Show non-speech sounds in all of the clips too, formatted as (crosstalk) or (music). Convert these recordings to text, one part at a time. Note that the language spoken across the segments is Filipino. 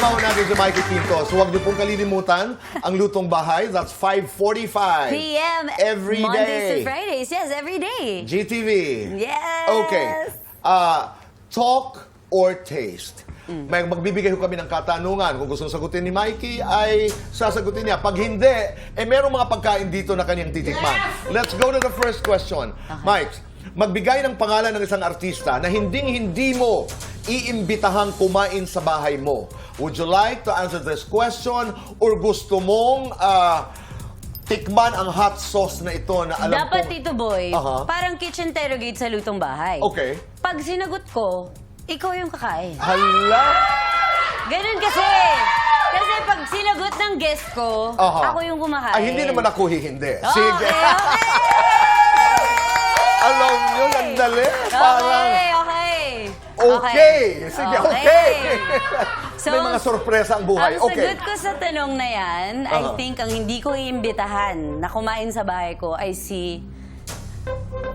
Kasama ko natin si Mikey Pinto. So huwag niyo pong kalilimutan ang lutong bahay. That's 5.45 PM Every Mondays day. to Fridays. Yes, every day. GTV. Yes. Okay. Uh, talk or taste? May magbibigay ko kami ng katanungan. Kung gusto sagutin ni Mikey, ay sasagutin niya. Pag hindi, eh merong mga pagkain dito na kanyang titikman. Let's go to the first question. Mike, magbigay ng pangalan ng isang artista na hinding-hindi mo iimbitahang kumain sa bahay mo. Would you like to answer this question or gusto mong ah, tikman ang hot sauce na ito na alam Dapat, kong- Tito Boy, Aha. parang kitchen interrogate sa lutong bahay. Okay. Pag sinagot ko, ikaw yung kakain. Hala! Ganun kasi. Kasi pag sinagot ng guest ko, Aha. ako yung kumakain. Ay, hindi naman ako hihindi. Okay, Sige. okay. Alam nyo, ang dali. Parang, Okay, okay. okay. Sige, okay. (laughs) So, May mga sorpresa ang buhay. Ang Okay. sagot ko sa tanong na yan, I Aha. think ang hindi ko iimbitahan na kumain sa bahay ko ay si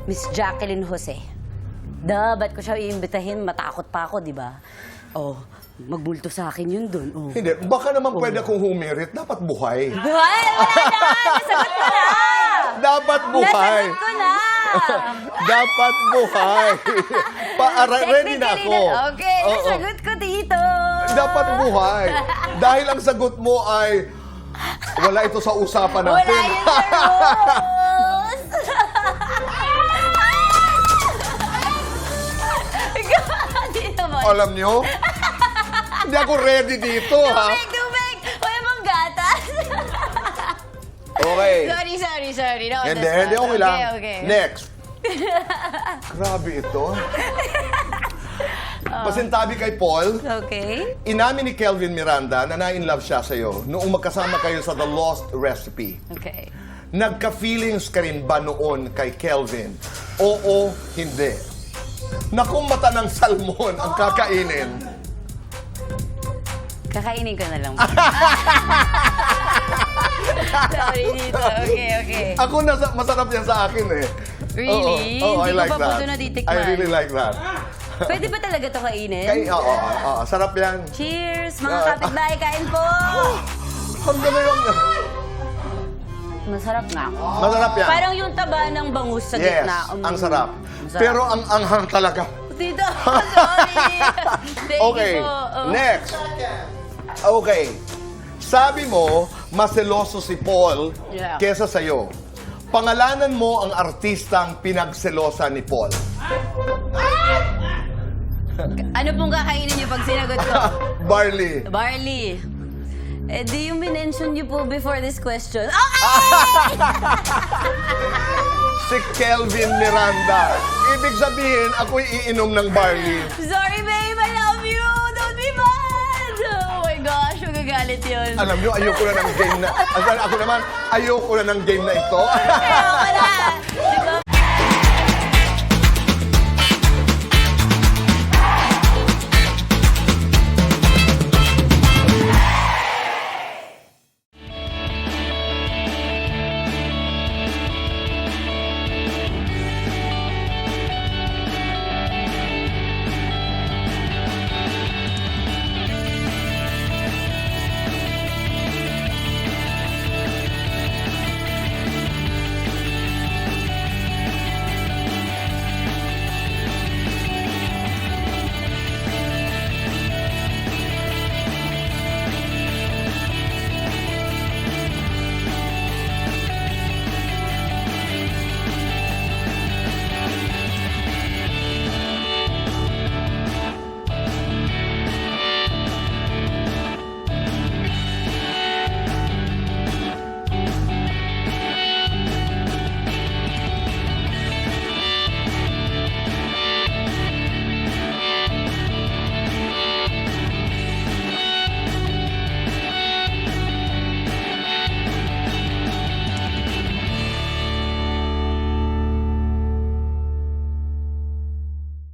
Miss Jacqueline Jose. Da, ba't ko siya iimbitahin? Matakot pa ako, di ba? Oh, magbulto sa akin yun dun. Oh. Hindi, baka naman pwede akong humirit. Dapat buhay. Ay, wala na! Nasagot ko na! Dapat buhay. Nasagot ko na! (laughs) Dapat buhay. (laughs) Para, ready na ako. Okay, Oo. nasagot ko, Tito. Dapat buhay. (laughs) Dahil ang sagot mo ay, wala ito sa usapan Wala natin. yun sa rules. Hindi naman. Alam nyo? Hindi ako ready dito, ha? Tubig, tubig! Okay. (laughs) sorry, sorry, sorry. No, Hindi, that's hindi, not- okay lang. Okay, okay. Next. (laughs) Grabe ito. (laughs) Pasintabi kay Paul, Okay. inamin ni Kelvin Miranda na na-in-love siya sa'yo noong magkasama kayo sa The Lost Recipe. Okay. Nagka-feelings ka rin ba noon kay Kelvin? Oo, hindi. Na kung mata ng salmon ang kakainin, Kakainin ko na lang. Sorry, Tito. Okay, okay. ako nasa, masarap yan sa akin eh. Really? Oo, oo, I Hindi ko like pa po that. ito natitikman. I really like that. Pwede ba talaga ito kainin? Kay, oo, oo, oo, sarap yan. Cheers, mga Ah. kapitbahay, kain po! (gasps) Ang galing. Masarap nga. Masarap yan. Parang yung taba ng bangus sa Yes, gitna. Mm. ang sarap. Masarap. Pero ang anghang talaga. Tito, (laughs) sorry. (laughs) Thank Okay, you po. Oh. next. Okay. Sabi mo, maseloso si Paul Yeah. kesa sa'yo. Pangalanan mo ang artistang pinagselosa ni Paul. Ano pong kakainin niyo pag sinagot ko? (laughs) Barley. Barley. Eh, di yung minention niyo po before this question. Ah! (laughs) Okay! Si Kelvin Miranda. Ibig sabihin, ako'y iinom ng barley. (laughs) Sorry, babe. Magagalit yun. Alam nyo, ayoko na ng game na... Ako naman, ayoko na ng game na ito. Na.